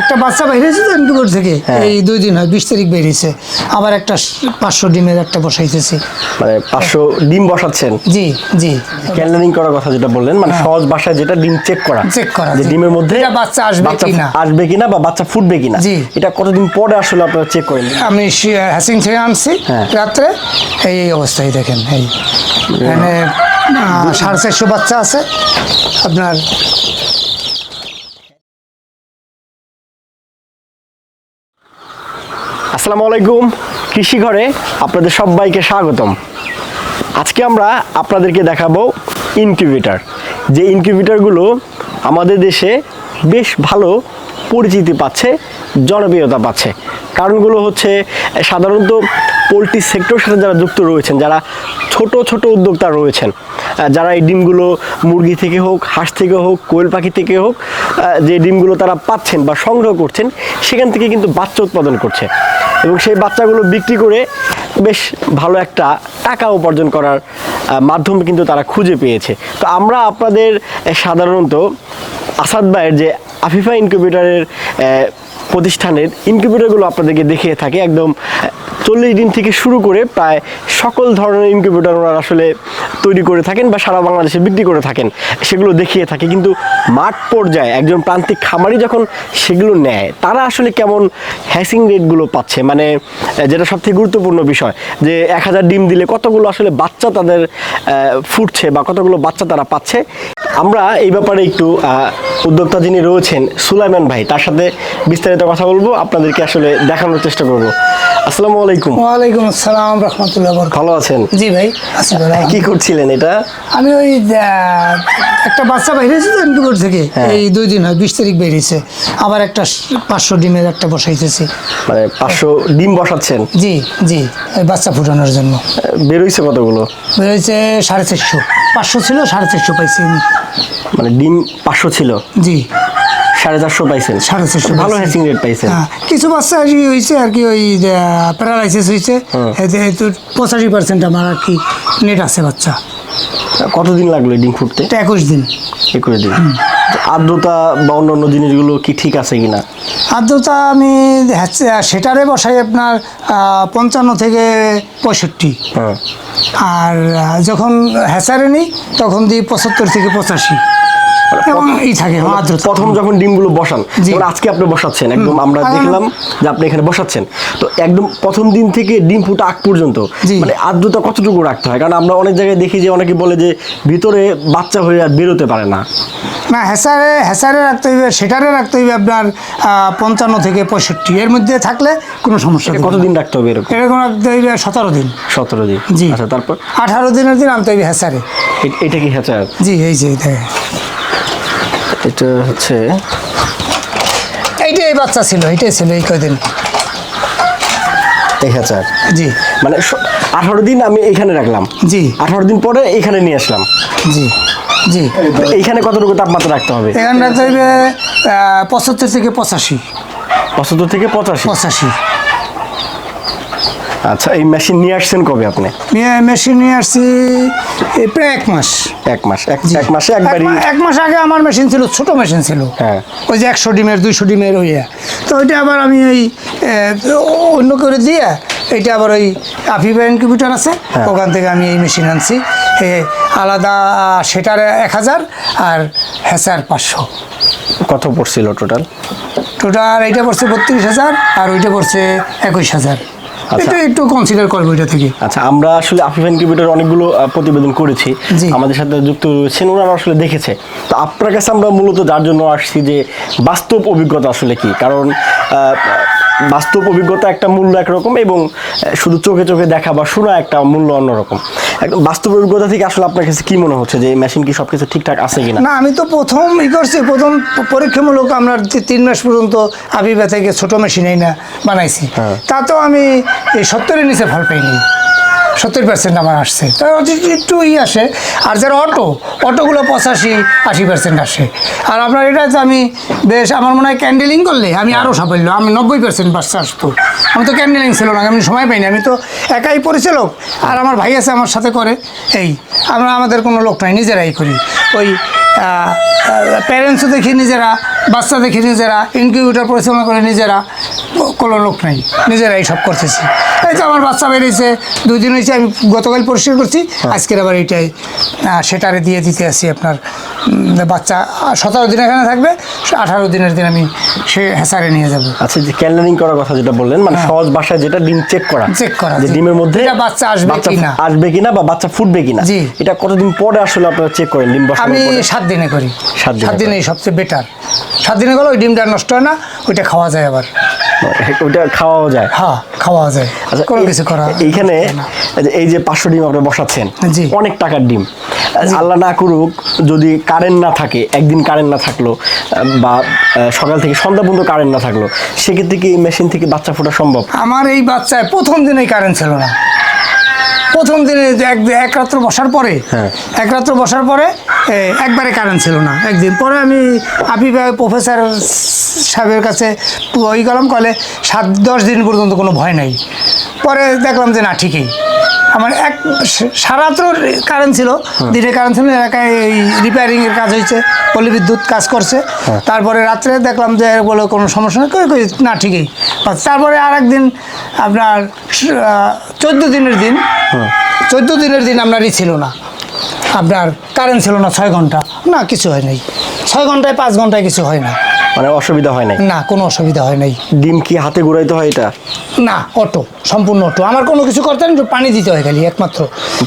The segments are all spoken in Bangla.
একটা বাচ্চা বেরিয়েছে তো ইনকিউবেটর থেকে হ্যাঁ। এই দুই দিন হয় বিশ তারিখ বেরিয়েছে। আবার একটা পাঁচশো ডিমের একটা বসাইতেছি। মানে পাঁচশো ডিম বসাচ্ছেন? জি জি। ক্যান্ডেলিং করার কথা যেটা বললেন মানে সহজ ভাষায় যেটা ডিম চেক করা চেক করা, যে ডিমের মধ্যে বাচ্চা আসবে কিনা। আসবে কিনা বা বাচ্চা ফুটবে কিনা। জি। এটা কতদিন পরে আসলে আপনারা চেক করেন? আমি হ্যাসিং থেকে আনছি হ্যাঁ। রাত্রে। এই এই অবস্থায় দেখেন এই। আহ, সাড়ে চারশো বাচ্চা আছে। আপনার আসসালামু আলাইকুম কৃষি ঘরে আপনাদের সবাইকে স্বাগতম। আজকে আমরা আপনাদেরকে দেখাবো ইনকিউবেটর। যে ইনকিউবেটরগুলো আমাদের দেশে বেশ ভালো পরিচিতি পাচ্ছে, জনপ্রিয়তা পাচ্ছে। কারণগুলো হচ্ছে, সাধারণত পোলট্রি সেক্টরের সাথে যারা যুক্ত রয়েছেন, যারা ছোট ছোট উদ্যোক্তা রয়েছেন, যারা এই ডিমগুলো মুরগি থেকে হোক, হাঁস থেকে হোক, কোয়েল পাখি থেকে হোক যে ডিমগুলো তারা পাচ্ছেন বা সংগ্রহ করছেন, সেখান থেকে কিন্তু বাচ্চা উৎপাদন করছে। এবং সেই বাচ্চাগুলো বিক্রি করে বেশ ভালো একটা টাকা উপার্জন করার মাধ্যম কিন্তু তারা খুঁজে পেয়েছে। তো আমরা আপনাদের সাধারণত আসাদ ভাইয়ের যে আফিফা ইনকিউবেটারের প্রতিষ্ঠানের ইনকিউবেটারগুলো আপনাদেরকে দেখিয়ে থাকে, একদম চল্লিশ দিন থেকে শুরু করে প্রায় সকল ধরনের ইনকিউবেটর ওনারা আসলে তৈরি করে থাকেন বা সারা বাংলাদেশে বিক্রি করে থাকেন, সেগুলো দেখিয়ে থাকে। কিন্তু মাঠ পর্যায়ে একজন প্রান্তিক খামারি যখন সেগুলো নেয়, তারা আসলে কেমন হ্যাসিং রেটগুলো পাচ্ছে? মানে যেটা সবথেকে গুরুত্বপূর্ণ বিষয়, যে এক হাজার ডিম দিলে কতগুলো আসলে বাচ্চা তাদের ফুটছে বা কতগুলো বাচ্চা তারা পাচ্ছে? আমরা এই ব্যাপারে একটু উদ্যোক্তা যিনি রয়েছেন, সুলাইমান ভাই, তার সাথে বিস্তারিত কথা বলব, আপনাদেরকে আসলে দেখানোর চেষ্টা করব। আসসালামু আলাইকুম। ওয়ালাইকুম আসসালাম রহমতুল্লাহ বরকাত ভালো আছেন? জি ভাই আছি ভালো কি করছিলেন এটা? আমি ওই একটা বাচ্চা বেরিয়েছে তো ইনকিউবেটর থেকে। হ্যাঁ। এই দুই দিন হয় বিশ তারিখ বেরিয়েছে আবার একটা পাঁচশো ডিমের একটা বসাইতেছি। মানে পাঁচশো ডিম বসাচ্ছেন? জি জি বাচ্চা ফুটানোর জন্য। বেরোইছে কতগুলো? বেরোয়েছে সাড়ে চারশো। পাঁচশো ছিল সাড়ে চারশো পাইছি মানে ডিম পাঁচশো ছিল? জি। সাড়ে চারশো পাইছেন। সাড়ে চারশো ভালো। হ্যাচিং রেট পাইছেন। হ্যাঁ, কিছু বাচ্চা আর কি হয়েছে আর কি ওই প্যারালাইসিস হয়েছে এতে তো পঁচাশি পার্সেন্ট আমার আর কি নেট আছে বাচ্চা। কতদিন লাগল ডিম ফুটতে? একুশ দিন। একুশ দিন। আর্দ্রতা বা অন্যান্য জিনিসগুলো কি ঠিক আছে কিনা? আর্দ্রতা আমি সেটারে বসাই আপনার পঞ্চান্ন থেকে পঁয়ষট্টি। হ্যাঁ। আর যখন হ্যাচারে নিই তখন দিই পঁচাত্তর থেকে পঁচাশি। এই থাকে আর্দ্রতা প্রথম যখন ডিমগুলো বসান। যেমন আজকে আপনি বসাচ্ছেন একদম আমরা দেখলাম যে আপনি এখানে বসাচ্ছেন। তো একদম প্রথম দিন থেকে ডিম ফুটা আগ পর্যন্ত। মানে আর্দ্রতা কতটুকু রাখতে হয়? কারণ আমরা অনেক জায়গায় দেখি যে অনেকে বলে যে ভিতরে বাচ্চা হয়ে আর বেরোতে পারে না। না হ্যাসারে হ্যাসারে রাখতে হইবে সেটারে রাখতে হইবে আপনার পঞ্চান্ন থেকে পঁয়ষট্টি। এর মধ্যে থাকলে কোনো সমস্যা এটা হবে না। কতদিন রাখতে হবে এরকম? এরকম রাখতে হইবে সতেরো দিন। সতেরো দিন। জি। আচ্ছা তারপর? আঠারো দিনের দিন আনতে হইবে হ্যাসারে এটা কি হ্যাচার জি এই যে। এটা হচ্ছে এইটাই বাচ্চা ছিল এইটাই ছিল এই কয়দিন। এই হ্যাচার জি। মানে আঠারো দিন আমি এখানে রাখলাম। জি। আঠারো দিন পরে এখানে নিয়ে আসলাম। জি জি। এইখানে কতটুকু তাপমাত্রা রাখতে হবে? এখানে রাখতে আহ, পঁচাত্তর থেকে পঁচাশি। পঁচাত্তর থেকে পঁচাশি। পঁচাশি। আচ্ছা এই মেশিন নিয়ে আসছেন কবে আপনি মেশিন নিয়ে আসছি প্রায় এক মাস এক মাস এক। এক মাসে এক একবারই এক মাস আগে আমার মেশিন ছিল ছোট মেশিন ছিল হ্যাঁ। ওই যে একশো ডিমের দুইশো ডিমের ওইয়া তো ওইটা আবার আমি ওই অন্য করে দিয়ে এইটা আবার ওই আফিফা ইনকিউবেটার আছে হ্যাঁ। ওখান থেকে আমি এই মেশিন আনছি এ, আলাদা সেটার এক হাজার আর হ্যাচার পাঁচশো কত পড়ছিল টোটাল টোটাল এইটা পড়ছে বত্রিশ হাজার আর ওইটা পড়ছে একুশ হাজার। এটা একটু কনসিডার করব এটা থেকে। আচ্ছা আমরা আসলে আফিফ ইনকিউবেটর অনেকগুলো প্রতিবেদন করেছি। আমাদের সাথে যুক্ত রয়েছেন ওনারা আসলে দেখেছে। তো আপনার কাছে আমরা মূলত যার জন্য আসছি যে বাস্তব অভিজ্ঞতা আসলে কি? কারণ আহ, বাস্তব অভিজ্ঞতা একটা মূল্য একরকম এবং শুধু চোখে চোখে দেখা বা শোনা একটা মূল্য অন্যরকম। একদম বাস্তব অভিজ্ঞতা থেকে আসলে আপনার কাছে কি মনে হচ্ছে যে এই মেশিন কি সবকিছু ঠিকঠাক আছে কিনা? না আমি তো প্রথম ই করছি প্রথম পরীক্ষামূলক আমরা তিন মাস পর্যন্ত আবিবা থেকে ছোট মেশিনেই না বানাইছি। তা তো আমি এই সত্তরের নিচে ফল পাইনি। সত্তর পার্সেন্ট আমার আসছে। একটু- ই আসে, আর যারা অটো, অটোগুলো পঁচাশি, আশি পার্সেন্ট আসে। আর আপনার এটা আমি বেশ, আমার মনে হয় ক্যান্ডেলিং করলে আমি আরও সাফল্য, আমি নব্বই পার্সেন্ট বাচ্চা আসতো। আমি তো ক্যান্ডেলিং ছিল না, আমি সময় পাইনি, আমি তো একাই পরিচালক। আর আমার ভাই আছে, আমার সাথে করে। এই, আমরা, আমাদের কোনো লোক নাই, নিজেরাই করি। ওই প্যারেন্টসও দেখি নিজেরা, বাচ্চা দেখি নিজেরা ইনকিউবেটার পরিচালনা করে নিজেরা। কোনো লোক নেই নিজেরাই সব করতেছি। এই তো আমার বাচ্চা বেরিয়েছে দুই দিন হয়েছে আমি গতকাল পরিষ্কার করছি আজকের আবার এইটাই। সেটারে দিয়ে দিতে আসি আপনার বাচ্চা সতেরো দিন এখানে থাকবে আঠারো দিনের দিন আমি সে হেসারে নিয়ে যাব। আচ্ছা যে ক্যান্ডেলিং করার কথা যেটা বললেন মানে সহজ ভাষায় যেটা ডিম চেক করা চেক করা, যে ডিমের মধ্যে বাচ্চা আসবে কিনা। আসবে কিনা বা বাচ্চা ফুটবে কিনা। জি। এটা কতদিন পরে আসলে আপনারা চেক করেন ডিম বসানোর আমি সাত দিনে করি। সাত দিনে সবচেয়ে বেটার সাত দিনে গেলে ওই ডিমটা নষ্ট হয় না ওইটা খাওয়া যায় আবার। ওটা খাওয়াও যায়। হ্যাঁ খাওয়া যায়। আচ্ছা কোনো কিছু করা এইখানে এই যে পাঁচশো ডিম আপনি বসাচ্ছেন। অনেক টাকার ডিম। আল্লাহ না করুক যদি কারেন্ট না থাকে একদিন কারেন্ট না থাকল বা সকাল থেকে সন্ধ্যা পর্যন্ত কারেন্ট না থাকল সেক্ষেত্রে কি মেশিন থেকে বাচ্চা ফোটা সম্ভব? আমার এই বাচ্চায় প্রথম দিনেই কারেন্ট ছিল না। প্রথম দিনে এক এক রাত্র বসার পরে হ্যাঁ। এক রাত্র বসার পরে একবারে কারেন্ট ছিল না। একদিন পরে আমি আপি প্রফেসর সাহেবের কাছে ওই গেলাম কলে সাত দশ দিন পর্যন্ত কোনো ভয় নাই। পরে দেখলাম যে না ঠিকই। আমার এক সারা রাত্র কারেন্ট ছিল। দিনে কারেন্ট ছিল এলাকায় এই রিপেয়ারিংয়ের কাজ হয়েছে পল্লী বিদ্যুৎ কাজ করছে। তারপরে রাত্রে দেখলাম যে বলে কোনো সমস্যা নেই কই না ঠিকই। তারপরে আর একদিন আপনার চোদ্দ দিনের দিন চোদ্দ দিনের দিন আপনারই ছিল না। আপনার কারেন্ট ছিল না ছয় ঘণ্টা। না কিছু হয় নাই। ছয় ঘন্টায় পাঁচ ঘন্টায় কিছু হয় না। মানে অসুবিধা হয় নাই? না কোনো অসুবিধা হয় নাই। ডিম কি হাতে ঘুরাইতে হয় এটা? না অটো সম্পূর্ণ অটো। আমার কোনো কিছু করতে হয় না, পানি দিতে হয় খালি একমাত্র।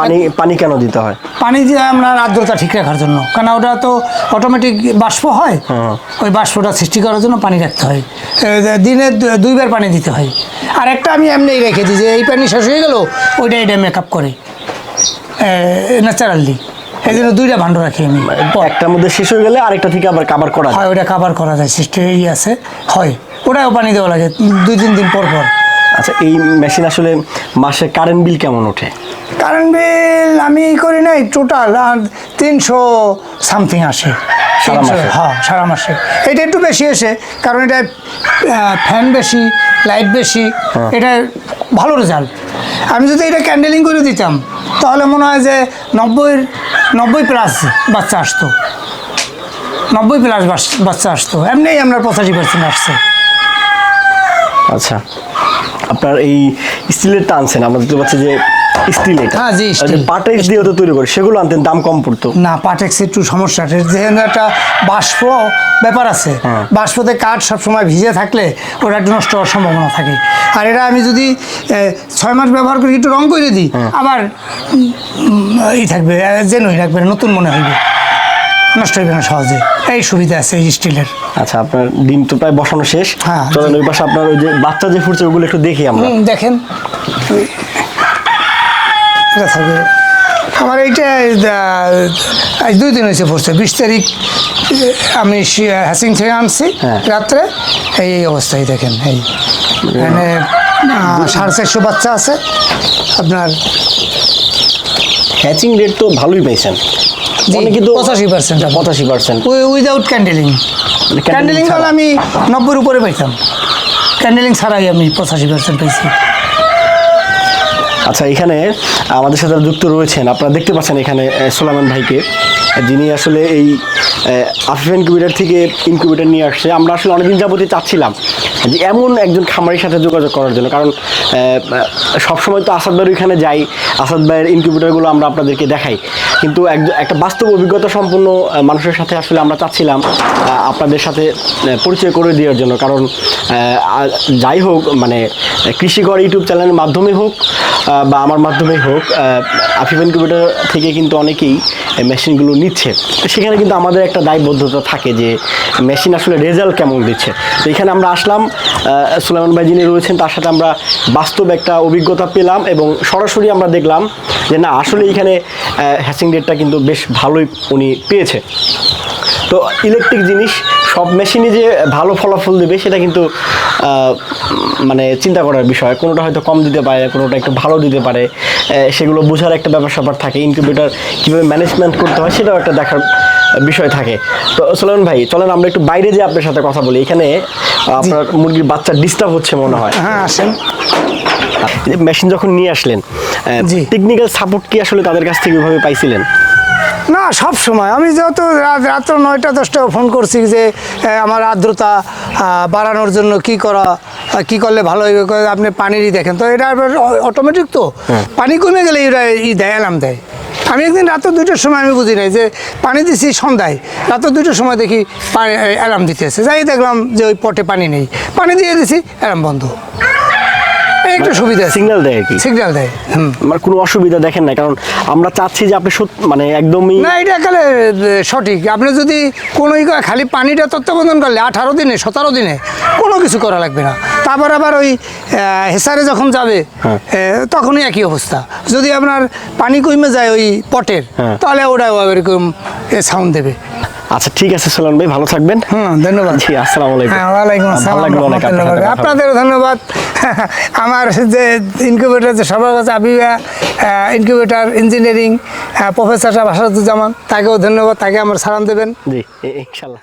পানি পানি কেন দিতে হয়? পানি দিয়ে আপনার আর্দ্রতা ঠিক রাখার জন্য। কারণ ওটা তো অটোমেটিক বাষ্প হয় হ্যাঁ। ওই বাষ্পটা সৃষ্টি করার জন্য পানি রাখতে হয়। দিনে দুইবার পানি দিতে হয়। আর একটা আমি এমনিই রেখে দিই যে এই পানি শেষ হয়ে গেল ওইটা এটা মেকআপ করে। ন্যাচারালি এই জন্য দুইটা ভাণ্ড রাখি আমি। একটার মধ্যে শেষ হয়ে গেলে আরেকটা থেকে আবার কাবার করা হয় ওটা কাভার করা যায় সৃষ্টি এই আছে। হয় ওটাও পানি দেওয়া লাগে দুই তিন দিন পর পর। আচ্ছা এই মেশিন আসলে মাসে কারেন্ট বিল কেমন ওঠে? কারেন্ট বিল আমি করি নাই টোটাল তিনশো সামথিং আসে। সারা মাসে? হ্যাঁ সারা মাসে। এটা একটু বেশি আসে কারণ এটা ফ্যান বেশি লাইট বেশি হ্যাঁ। এটা ভালো রেজাল্ট আমি যদি এটা ক্যান্ডেলিং করে দিতাম তাহলে মনে হয় যে নব্বই নব্বই প্লাস বাচ্চা আসতো। নব্বই প্লাস বাচ্চা আসতো। এমনিই আমরা পঁচাশি পার্সেন্ট আসছে। আচ্ছা। আপনার এই স্টিলের টানছেন আমরা দেখতে পাচ্ছি যে স্টিল এটা হ্যাঁ, জি, steel। পাটেক্স দিয়ে তো তৈরি করে সেগুলো আনতেন দাম কম পড়তো না পাটেক্স একটু সমস্যা যেহেতু একটা বাষ্প ব্যাপার আছে হ্যাঁ। বাষ্পতে কাঠ সবসময় ভিজে থাকলে ওটা একটু নষ্ট হওয়ার সম্ভাবনা থাকে আর এটা আমি যদি ছয় মাস ব্যবহার করি একটু রং করে দিই হ্যাঁ। আবার উম, উম, ই থাকবে জেনুই রাখবে নতুন মনে হইবে নষ্ট হইবে না সহজে। এই সুবিধা আছে এই স্টিলের। আচ্ছা আপনার ডিম তো প্রায় বসানো শেষ। হ্যাঁ, চলেন। ওই পাশে আপনার ওই যে বাচ্চা যে ফুটছে ওগুলো একটু দেখি আমরা। দেখেন। এটা থাকবে। আমার এইটা আজ দুই দিন হয়েছে পড়ছে বিশ তারিখ আমি হ্যাসিং থেকে আনছি হ্যাঁ। রাত্রে। এই এই অবস্থায় দেখেন এই। মানে সাড়ে চারশো বাচ্চা আছে। আপনার হ্যাচিং রেট তো ভালোই পাইছেন। অনেকে তো পঁচাশি পার্সেন্ট পঁচাশি পার্সেন্ট উইদাউট ক্যান্ডেলিং ক্যান্ডেলিং আমি নব্বইয়ের উপরে পাইতাম। ক্যান্ডেলিং ছাড়াই আমি পঁচাশি পার্সেন্ট পাইছি। আচ্ছা এখানে আমাদের সাথে যুক্ত রয়েছেন। আপনারা দেখতে পাচ্ছেন এখানে সোলামান ভাইকে। যিনি আসলে এই আফিফ ইনকিউবেটার থেকে ইনকিউবেটার নিয়ে আসছে। আমরা আসলে অনেকদিন যাবতীয় চাচ্ছিলাম যে এমন একজন খামারির সাথে যোগাযোগ করার জন্য। কারণ সবসময় তো আসাদ ভাইয়ের ওইখানে যাই আসাদ ভাইয়ের ইনকিউবেটারগুলো আমরা আপনাদেরকে দেখাই। কিন্তু এক- একটা বাস্তব অভিজ্ঞতা সম্পন্ন মানুষের সাথে আসলে আমরা চাচ্ছিলাম আপনাদের সাথে পরিচয় করে দেওয়ার জন্য। কারণ যাই হোক মানে কৃষিকর ইউটিউব চ্যানেলের মাধ্যমে হোক বা আমার মাধ্যমেই হোক আফিফ ইনকিউবেটার থেকে কিন্তু অনেকেই মেশিনগুলো নিচ্ছে। সেখানে কিন্তু আমাদের একটা দায়বদ্ধতা থাকে যে, মেশিন আসলে রেজাল্ট কেমন দিচ্ছে। তো এখানে আমরা আসলাম সুলাইমান ভাই যিনি রয়েছেন, তার সাথে আমরা বাস্তব একটা অভিজ্ঞতা পেলাম এবং সরাসরি আমরা দেখলাম যে, না, আসলে এখানে হ্যাচিং রেটটা কিন্তু বেশ ভালোই উনি পেয়েছে। তো ইলেকট্রিক জিনিস, সব মেশিনই যে ভালো ফলাফল দেবে, সেটা কিন্তু মানে চিন্তা করার বিষয়। কোনোটা হয়তো কম দিতে পারে, কোনোটা একটু ভালো দিতে পারে। সেগুলো বোঝার একটা ব্যাপার স্যাপার থাকে। ইনকিউবেটার কীভাবে ম্যানেজমেন্ট করতে হয়, সেটাও একটা দেখার বিষয় থাকে। তো সোলেমান ভাই, চলেন আমরা একটু বাইরে যে আপনার সাথে কথা বলি। এখানে আপনার মুরগির বাচ্চা ডিস্টার্ব হচ্ছে মনে হয়। হ্যাঁ আসেন। মেশিন যখন নিয়ে আসলেন। টেকনিক্যাল সাপোর্ট কি আসলে তাদের কাছ থেকে ওইভাবে পাইছিলেন? না সব সময়। আমি যত রাত রাত্র নয়টা দশটা ফোন করছি যে আমার আর্দ্রতা বাড়ানোর জন্য কি করা কি করলে ভালো আপনি পানিরই দেখেন। তো এটা অটোমেটিক তো। পানি কমে গেলে এরা ই দেয় অ্যালার্ম দেয়। আমি একদিন রাত দুটোর সময় আমি বুঝি নাই যে পানি দিছি সন্ধ্যায়। রাত দুটোর সময় দেখি পানি অ্যালার্ম দিতেছে। যাই দেখলাম যে ওই পটে পানি নেই। পানি দিয়ে দিছি অ্যালার্ম বন্ধ। একটা সুবিধা সিগন্যাল দেয় কি? সিগন্যাল দেয় আমার কোনো অসুবিধা দেখেন না কারণ আমরা চাচ্ছি যে আপনি মানে একদমই না এটা একালে সঠিক। আপনি যদি কোনো খালি পানিটা তত্ত্বাবধান করলে আঠারো দিনে সতেরো দিনে কোনো কিছু করা লাগবে না। তারপর আবার ওই হেসারে যখন যাবে হ্যাঁ। তখনই একই অবস্থা। যদি আপনার পানি কমে যায় ওই পটের হ্যাঁ। তাহলে ওটা এরকম সাউন্ড দেবে। আচ্ছা ঠিক আছে সোলান ভাই ভালো থাকবেন। হুম ধন্যবাদ। জি আসসালামু আলাইকুম। হ্যাঁ ওয়ালাইকুম আসসালাম। আপনাদেরও ধন্যবাদ। আমার যে ইনকিউবেটার যে সবার কাছে আবিবা ইনকিউবেটার ইঞ্জিনিয়ারিং প্রফেসর সাহেব আসাদুজ্জামান তাকেও ধন্যবাদ তাকে আমার সালাম দেবেন। জি ইনশাল্লাহ।